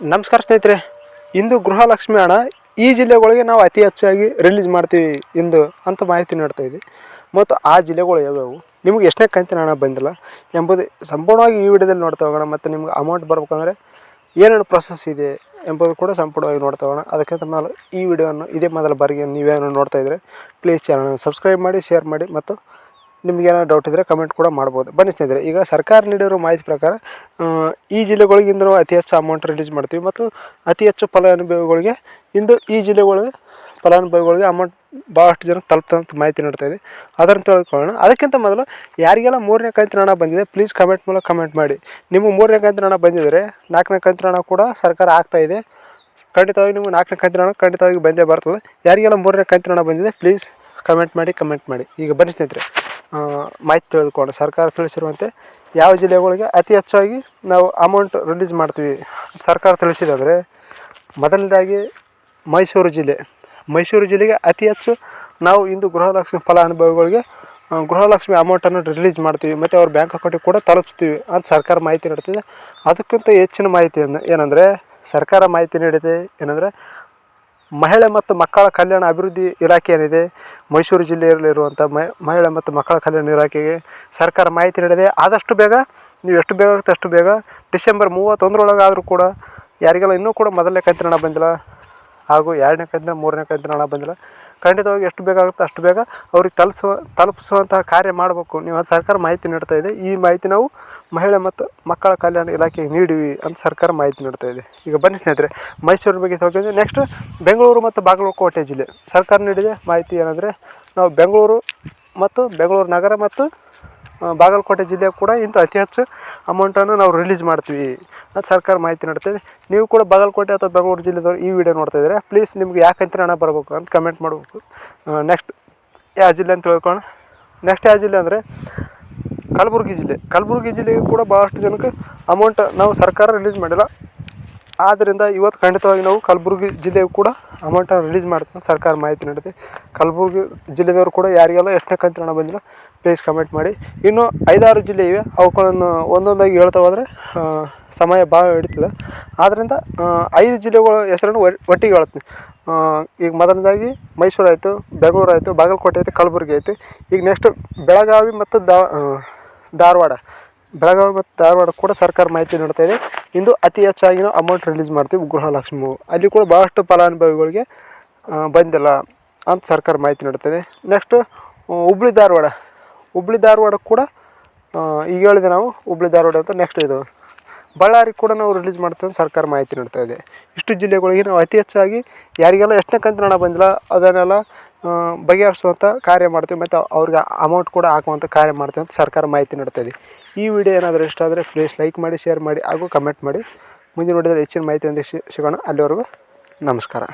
ನಮಸ್ಕಾರ ಸ್ನೇಹಿತರೆ, ಇಂದು ಗೃಹಲಕ್ಷ್ಮಿ ಹಣ ಈ ಜಿಲ್ಲೆಗಳಿಗೆ ನಾವು ಅತಿ ಹೆಚ್ಚಾಗಿ ರಿಲೀಸ್ ಮಾಡ್ತೀವಿ ಇಂದು ಅಂತ ಮಾಹಿತಿ ನೀಡ್ತಾ ಇದ್ವಿ ಮತ್ತು ಆ ಜಿಲ್ಲೆಗಳು ಯಾವ್ಯಾವು? ನಿಮಗೆ ಎಷ್ಟನೇ ಕಂತಿನ ಹಣ ಬಂದಿಲ್ಲ ಎಂಬುದು ಸಂಪೂರ್ಣವಾಗಿ ಈ ವಿಡಿಯೋದಲ್ಲಿ ನೋಡ್ತಾ ಹೋಗೋಣ. ಮತ್ತು ನಿಮ್ಗೆ ಅಮೌಂಟ್ ಬರ್ಬೇಕಂದ್ರೆ ಏನೇನು ಪ್ರೊಸೆಸ್ ಇದೆ ಎಂಬುದು ಕೂಡ ಸಂಪೂರ್ಣವಾಗಿ ನೋಡ್ತಾ ಹೋಗೋಣ. ಅದಕ್ಕಿಂತ ಮೊದಲು ಈ ವಿಡಿಯೋವನ್ನು ಇದೇ ಮೊದಲ ಬಾರಿಗೆ ನೀವೇನು ನೋಡ್ತಾ ಇದ್ದರೆ ಪ್ಲೀಸ್ ಚಾನಲ್ನ ಸಬ್ಸ್ಕ್ರೈಬ್ ಮಾಡಿ ಶೇರ್ ಮಾಡಿ, ಮತ್ತು ನಿಮ್ಗೆ ಏನಾದ್ರು ಡೌಟ್ ಇದ್ದರೆ ಕಮೆಂಟ್ ಕೂಡ ಮಾಡ್ಬೋದು. ಬನ್ನಿ ಸ್ನೇಹಿತರೆ, ಈಗ ಸರ್ಕಾರ ನೀಡಿರೋ ಮಾಹಿತಿ ಪ್ರಕಾರ ಈ ಜಿಲ್ಲೆಗಳಿಗಿಂದ ಅತಿ ಹೆಚ್ಚು ಅಮೌಂಟ್ ರಿಲೀಸ್ ಮಾಡ್ತೀವಿ ಮತ್ತು ಅತಿ ಹೆಚ್ಚು ಫಲಾನುಭವಿಗಳಿಗೆ ಇಂದು ಈ ಜಿಲ್ಲೆಗಳು ಫಲಾನುಭವಿಗಳಿಗೆ ಅಮೌಂಟ್ ಭಾಳಷ್ಟು ಜನಕ್ಕೆ ತಲುಪ್ತಂತ ಮಾಹಿತಿ ನೀಡ್ತಾ ಇದೆ. ಅದನ್ನು ತಿಳ್ಕೊಳ್ಳೋಣ ಅದಕ್ಕಿಂತ ಮೊದಲು ಯಾರಿಗೆಲ್ಲ ಮೂರನೇ ಕಂತಿನ ಹಣ ಬಂದಿದೆ ಪ್ಲೀಸ್ ಕಮೆಂಟ್ ಮೂಲಕ ಕಮೆಂಟ್ ಮಾಡಿ. ನಿಮ್ಮ ಮೂರನೇ ಕಂತಿನ ಹಣ ಬಂದಿದ್ದರೆ ನಾಲ್ಕನೇ ಕಂತಿನ ಹಣ ಕೂಡ ಸರ್ಕಾರ ಆಗ್ತಾ ಇದೆ. ಖಂಡಿತವಾಗಿ ನಿಮಗೆ ನಾಲ್ಕನೇ ಕಂತಿನ ಹಣ ಖಂಡಿತವಾಗಿ ಬಂದೇ ಬರ್ತದೆ. ಯಾರಿಗೆಲ್ಲ ಮೂರನೇ ಕಂತಿನ ಹಣ ಬಂದಿದೆ ಪ್ಲೀಸ್ ಕಮೆಂಟ್ ಮಾಡಿ ಕಮೆಂಟ್ ಮಾಡಿ. ಈಗ ಬನ್ನಿ ಸ್ನೇಹಿತರೆ. ಮಾಹಿತಿ ತಿಳಿದುಕೊಂಡು ಸರ್ಕಾರ ತಿಳಿಸಿರುವಂತೆ ಯಾವ ಜಿಲ್ಲೆಗಳಿಗೆ ಅತಿ ಹೆಚ್ಚಾಗಿ ನಾವು ಅಮೌಂಟ್ ರಿಲೀಸ್ ಮಾಡ್ತೀವಿ. ಸರ್ಕಾರ ತಿಳಿಸಿದಾದರೆ ಮೊದಲನೇದಾಗಿ ಮೈಸೂರು ಜಿಲ್ಲೆ. ಮೈಸೂರು ಜಿಲ್ಲೆಗೆ ಅತಿ ಹೆಚ್ಚು ನಾವು ಇಂದು ಗೃಹಲಕ್ಷ್ಮಿ ಫಲಾನುಭವಿಗಳಿಗೆ ಗೃಹಲಕ್ಷ್ಮಿ ಅಮೌಂಟನ್ನು ರಿಲೀಸ್ ಮಾಡ್ತೀವಿ. ಮತ್ತು ಅವ್ರ ಬ್ಯಾಂಕ್ ಅಕೌಂಟಿಗೆ ಕೂಡ ತಲುಪಿಸ್ತೀವಿ ಅಂತ ಸರ್ಕಾರ ಮಾಹಿತಿ ನೀಡ್ತಿದೆ ಅದಕ್ಕಿಂತ ಹೆಚ್ಚಿನ ಮಾಹಿತಿಯನ್ನು ಏನಂದರೆ ಸರ್ಕಾರ ಮಾಹಿತಿ ನೀಡಿದೆ ಏನಂದರೆ ಮಹಿಳೆ ಮತ್ತು ಮಕ್ಕಳ ಕಲ್ಯಾಣ ಅಭಿವೃದ್ಧಿ ಇಲಾಖೆ ಏನಿದೆ, ಮೈಸೂರು ಜಿಲ್ಲೆಯಲ್ಲಿರುವಂಥ ಮಹಿಳೆ ಮತ್ತು ಮಕ್ಕಳ ಕಲ್ಯಾಣ ಇಲಾಖೆಗೆ ಸರ್ಕಾರ ಮಾಹಿತಿ ನೀಡಿದೆ ಆದಷ್ಟು ಬೇಗ, ನೀವು ಎಷ್ಟು ಬೇಗ ಆಗುತ್ತೆ ಅಷ್ಟು ಬೇಗ ಡಿಸೆಂಬರ್ ಮೂವತ್ತೊಂದರೊಳಗಾದರೂ ಕೂಡ ಯಾರಿಗೆಲ್ಲ ಇನ್ನೂ ಕೂಡ ಮೊದಲನೇ ಕಂತಿನ ಹಣ ಬಂದಿಲ್ಲ ಹಾಗೂ ಎರಡನೇ ಕಂತಿನ ಮೂರನೇ ಕಂತಿನ ಹಣ ಬಂದಿಲ್ಲ ಖಂಡಿತವಾಗಿ ಎಷ್ಟು ಬೇಗ ಆಗುತ್ತೆ ಅಷ್ಟು ಬೇಗ ಅವ್ರಿಗೆ ತಲುಪಿಸುವ, ತಲುಪಿಸುವಂತಹ ಕಾರ್ಯ ಮಾಡಬೇಕು. ನೀವು ಸರ್ಕಾರ ಮಾಹಿತಿ ನೀಡ್ತಾ ಇದೆ. ಈ ಮಾಹಿತಿ ನಾವು ಮಹಿಳೆ ಮತ್ತು ಮಕ್ಕಳ ಕಲ್ಯಾಣ ಇಲಾಖೆಗೆ ನೀಡಿವಿ ಅಂತ ಸರ್ಕಾರ ಮಾಹಿತಿ ನೀಡ್ತಾ ಇದೆ. ಈಗ ಬನ್ನಿ ಸ್ನೇಹಿತರೆ, ಮೈಸೂರು ಬಗ್ಗೆ ತಿಳ್ಕೊಂಡ್ರೆ ನೆಕ್ಸ್ಟ್ ಬೆಂಗಳೂರು ಮತ್ತು ಬಾಗಲಕೋಟೆ ಜಿಲ್ಲೆ. ಸರ್ಕಾರ ನೀಡಿದೆ ಮಾಹಿತಿ ಏನಂದರೆ, ನಾವು ಬೆಂಗಳೂರು ಮತ್ತು ಬೆಂಗಳೂರು ನಗರ ಮತ್ತು ಬಾಗಲಕೋಟೆ ಜಿಲ್ಲೆ ಕೂಡ ಇಂಥ ಅತಿ ಹೆಚ್ಚು ಅಮೌಂಟನ್ನು ನಾವು ರಿಲೀಸ್ ಮಾಡ್ತೀವಿ. ಅಂತ ಸರ್ಕಾರ ಮಾಹಿತಿ ನೀಡ್ತಾಯಿದೆ ನೀವು ಕೂಡ ಬಾಗಲಕೋಟೆ ಅಥವಾ ಬೆಂಗಳೂರು ಜಿಲ್ಲೆದವ್ರು ಈ ವಿಡಿಯೋ ನೋಡ್ತಾ ಇದ್ದಾರೆ ಪ್ಲೀಸ್ ನಿಮ್ಗೆ ಯಾಕಂತ ಹಣ ಬರಬೇಕು ಅಂತ ಕಮೆಂಟ್ ಮಾಡಬೇಕು. ನೆಕ್ಸ್ಟ್ ಯಾವ ಜಿಲ್ಲೆ ಅಂತ ತಿಳ್ಕೊಳ್ಳೋಣ. ನೆಕ್ಸ್ಟ್ ಯಾವ ಜಿಲ್ಲೆ ಅಂದರೆ ಕಲಬುರಗಿ ಜಿಲ್ಲೆ. ಕಲಬುರಗಿ ಜಿಲ್ಲೆಗೆ ಕೂಡ ಭಾಳಷ್ಟು ಜನಕ್ಕೆ ಅಮೌಂಟ್ ನಾವು ಸರ್ಕಾರ ರಿಲೀಸ್ ಮಾಡಿಲ್ಲ. ಆದ್ದರಿಂದ ಇವತ್ತು ಖಂಡಿತವಾಗಿ ನಾವು ಕಲಬುರ್ಗಿ ಜಿಲ್ಲೆಯು ಕೂಡ ಅಮೌಂಟನ್ನು ರಿಲೀಸ್ ಮಾಡ್ತೀವಿ ಅಂತ ಸರ್ಕಾರ ಮಾಹಿತಿ ನೀಡಿದೆ. ಕಲಬುರ್ಗಿ ಜಿಲ್ಲೆದವರು ಕೂಡ ಯಾರಿಗೆಲ್ಲ ಎಷ್ಟನೇ ಕಂತಿನ ಹಣ ಬಂದಿಲ್ಲ ಪ್ಲೀಸ್ ಕಮೆಂಟ್ ಮಾಡಿ. ಇನ್ನು ಐದಾರು ಜಿಲ್ಲೆ ಇವೆ, ಅವುಗಳನ್ನು ಒಂದೊಂದಾಗಿ ಹೇಳ್ತಾ ಹೋದರೆ ಸಮಯ ಭಾಳ ಹಿಡಿತದೆ. ಆದ್ದರಿಂದ ಐದು ಜಿಲ್ಲೆಗಳ ಹೆಸರನ್ನು ಒಟ್ಟಿಗೆ ಹೇಳ್ತೀನಿ. ಈಗ ಮೊದಲನೇದಾಗಿ ಮೈಸೂರು ಆಯಿತು, ಬೆಂಗಳೂರು ಆಯಿತು, ಬಾಗಲಕೋಟೆ ಆಯಿತು, ಕಲಬುರಗಿ ಆಯಿತು. ಈಗ ನೆಕ್ಸ್ಟ್ ಬೆಳಗಾವಿ ಮತ್ತು ಧಾರವಾಡ. ಬೆಳಗಾವಿ ಮತ್ತು ಧಾರವಾಡ ಕೂಡ ಸರ್ಕಾರ ಮಾಹಿತಿ ನೀಡ್ತಾ ಇದೆ. ಇಂದು ಅತಿ ಹೆಚ್ಚಾಗಿ ನಾವು ಅಮೌಂಟ್ ರಿಲೀಸ್ ಮಾಡ್ತೀವಿ ಗೃಹಲಕ್ಷ್ಮಿ ಅಲ್ಲಿ ಕೂಡ ಭಾಳಷ್ಟು ಫಲಾನುಭವಿಗಳಿಗೆ ಬಂದಿಲ್ಲ ಅಂತ ಸರ್ಕಾರ ಮಾಹಿತಿ ನೀಡ್ತದೆ ನೆಕ್ಸ್ಟು ಹುಬ್ಳಿ ಧಾರವಾಡ. ಹುಬ್ಳಿ ಧಾರವಾಡ ಕೂಡ ಈಗ ಹೇಳಿದೆ ನಾವು ಹುಬ್ಳಿ ಧಾರವಾಡ ಅಂತ ನೆಕ್ಸ್ಟ್ ಇದು. ಬಳ್ಳಾರಿ ಕೂಡ ನಾವು ರಿಲೀಸ್ ಮಾಡ್ತೇವೆ ಅಂತ ಸರ್ಕಾರ ಮಾಹಿತಿ ನೀಡ್ತಾ ಇದೆ. ಇಷ್ಟು ಜಿಲ್ಲೆಗಳಿಗೆ ನಾವು ಅತಿ ಹೆಚ್ಚಾಗಿ ಯಾರಿಗೆಲ್ಲ ಎಷ್ಟನೇ ಕಂತಿನ ಹಣ ಬಂದಿಲ್ಲ ಅದನ್ನೆಲ್ಲ ಬಗೆಹರಿಸುವಂಥ ಕಾರ್ಯ ಮಾಡ್ತೀವಿ ಮತ್ತು ಅವ್ರಿಗೆ ಅಮೌಂಟ್ ಕೂಡ ಹಾಕುವಂಥ ಕಾರ್ಯ ಮಾಡ್ತೀವಿ ಅಂತ ಸರ್ಕಾರ ಮಾಹಿತಿ ನೀಡ್ತಾ ಇದೆ. ಈ ವಿಡಿಯೋ ಏನಾದರೂ ಇಷ್ಟ ಆದರೆ ಪ್ಲೀಸ್ ಲೈಕ್ ಮಾಡಿ ಶೇರ್ ಮಾಡಿ ಹಾಗೂ ಕಮೆಂಟ್ ಮಾಡಿ. ಮುಂದಿನ ನೋಡಿದರೆ ಹೆಚ್ಚಿನ ಮಾಹಿತಿಯೊಂದಿಗೆ ಸಿಗೋಣ. ಅಲ್ಲಿವರೆಗೂ ನಮಸ್ಕಾರ.